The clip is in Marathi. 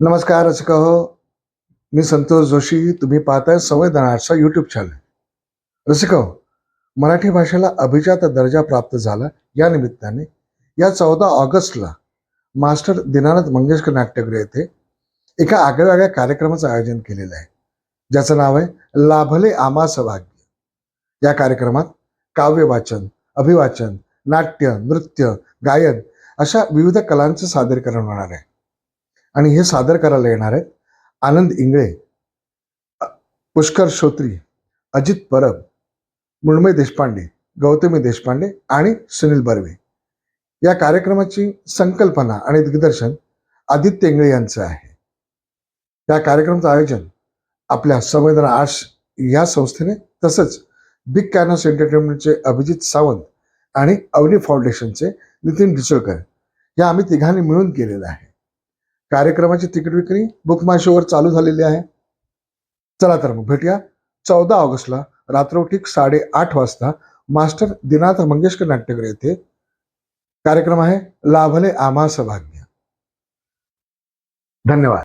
नमस्कार रसिका हो मी संतोष जोशी तुम्ही पाहताय संवेदनाचा यूट्यूब चॅनल रसिका हो मराठी भाषेला अभिजात दर्जा प्राप्त झाला या निमित्ताने. या चौदा ऑगस्टला मास्टर दीनानाथ मंगेशकर नाट्यगृह येथे एका आगळ्यावेगळ्या कार्यक्रमाचं आयोजन केलेलं आहे. ज्याचं नाव आहे लाभले आमा सौभाग्य. या कार्यक्रमात काव्य वाचन अभिवाचन नाट्य नृत्य गायन अशा विविध कलांचं सादरीकरण होणार आहे. आणि हे सादर करायला येणार आहेत आनंद इंगळे पुष्कर श्रोत्री अजित परब मृण्मय देशपांडे गौतमी देशपांडे आणि सुनील बर्वे. या कार्यक्रमाची संकल्पना आणि दिग्दर्शन आदित्य इंगळे यांचं आहे. या कार्यक्रमाचं आयोजन आपल्या संवेदना आर्ट्स या संस्थेने तसंच बिग कॅनस एंटरटेनमेंटचे अभिजित सावंत आणि अवनी फाउंडेशनचे नितीन डिचोळकर या आम्ही तिघांनी मिळून केलेलं आहे. कार्यक्रमाची तिकीट विक्री बुक माय शोवर चालू झालेली आहे. चला तर मग भेटूया. चौदा ऑगस्टला रात्रोठीक साडे आठ वाजता मास्टर दिनाथ मंगेशकर नाट्यगृह येथे कार्यक्रम आहे. लाभले आम्हा सौभाग्य. धन्यवाद.